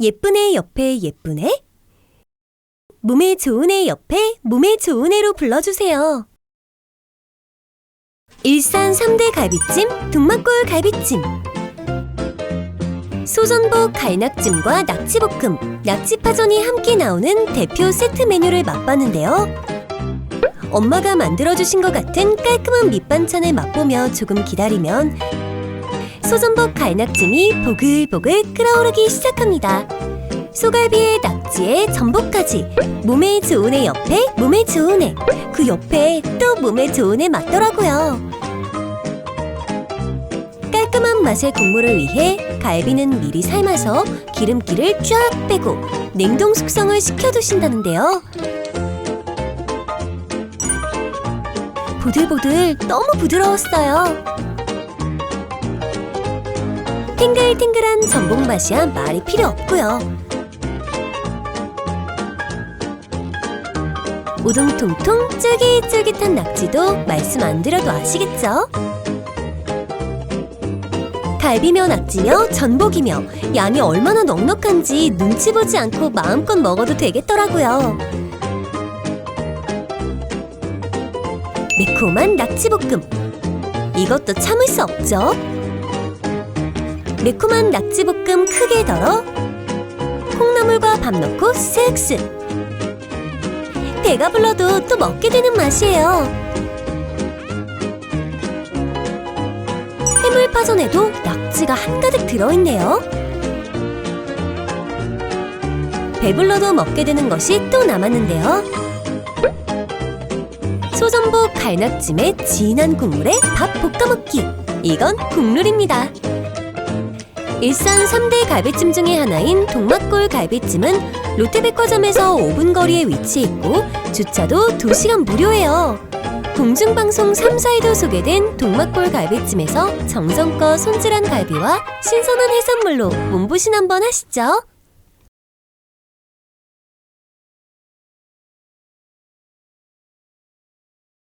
예쁜 애 옆에 예쁜 애? 몸에 좋은 애 옆에 몸에 좋은 애로 불러주세요. 일산 3대 갈비찜, 동막골 갈비찜. 소전복 갈낙찜과 낙지볶음, 낙지파전이 함께 나오는 대표 세트 메뉴를 맛봤는데요. 엄마가 만들어주신 것 같은 깔끔한 밑반찬을 맛보며 조금 기다리면 소전복 갈낙찜이 보글보글 끓어오르기 시작합니다. 소갈비에 낙지에 전복까지 몸에 좋은 애 옆에 몸에 좋은 애 그 옆에 또 몸에 좋은 애 맞더라고요. 깔끔한 맛의 국물을 위해 갈비는 미리 삶아서 기름기를 쫙 빼고 냉동 숙성을 시켜두신다는데요. 보들보들 너무 부드러웠어요. 탱글탱글한 전복 맛이야 말이 필요 없고요. 오동통통 쫄깃쫄깃한 낙지도 말씀 안 드려도 아시겠죠? 갈비며 낙지며 전복이며 양이 얼마나 넉넉한지 눈치 보지 않고 마음껏 먹어도 되겠더라고요. 매콤한 낙지볶음. 이것도 참을 수 없죠. 매콤한 낙지볶음 크게 덜어 콩나물과 밥 넣고 쓱쓱. 배가 불러도 또 먹게 되는 맛이에요. 해물파전에도 낙지가 한가득 들어있네요. 배불러도 먹게 되는 것이 또 남았는데요. 소전복 갈낙찜에 진한 국물에 밥 볶아먹기. 이건 국룰입니다. 일산 3대 갈비찜 중에 하나인 동막골 갈비찜은 롯데백화점에서 5분 거리에 위치해 있고 주차도 2시간 무료예요. 공중방송 3, 4에도 소개된 동막골 갈비찜에서 정성껏 손질한 갈비와 신선한 해산물로 몸보신 한번 하시죠.